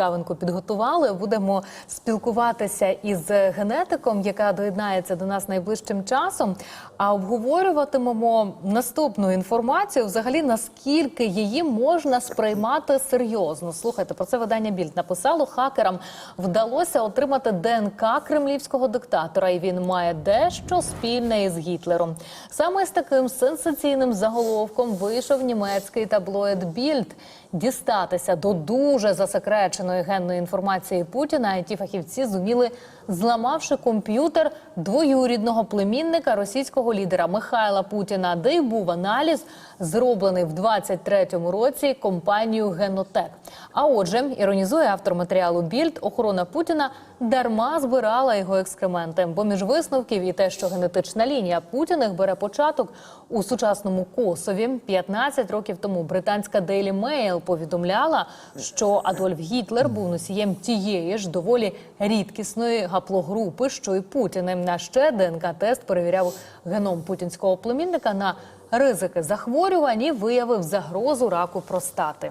цікавинку підготували. Будемо спілкуватися із генетиком, яка доєднається до нас найближчим часом. А обговорюватимемо наступну інформацію. Взагалі, наскільки її можна сприймати серйозно. Слухайте, про це видання Більд написало. Хакерам вдалося отримати ДНК кремлівського диктатора, і він має дещо спільне із Гітлером. Саме з таким сенсаційним заголовком вийшов німецький таблоїд Більд. Дістатися до дуже засекреченої генної інформації Путіна, ті фахівці зуміли, зламавши комп'ютер двоюрідного племінника російського лідера Михайла Путіна, де й був аналіз, зроблений в 23-му році компанією Генотек. А отже, іронізує автор матеріалу Більд, охорона Путіна дарма збирала його екскременти. Бо між висновків і те, що генетична лінія Путіних бере початок у сучасному Косові 15 років тому британська Daily Mail повідомляла, що Адольф Гітлер був носієм тієї ж доволі рідкісної гаплогрупи, що й Путіним. На ще ДНК-тест перевіряв геном путінського племінника на ризики захворювань і виявив загрозу раку простати.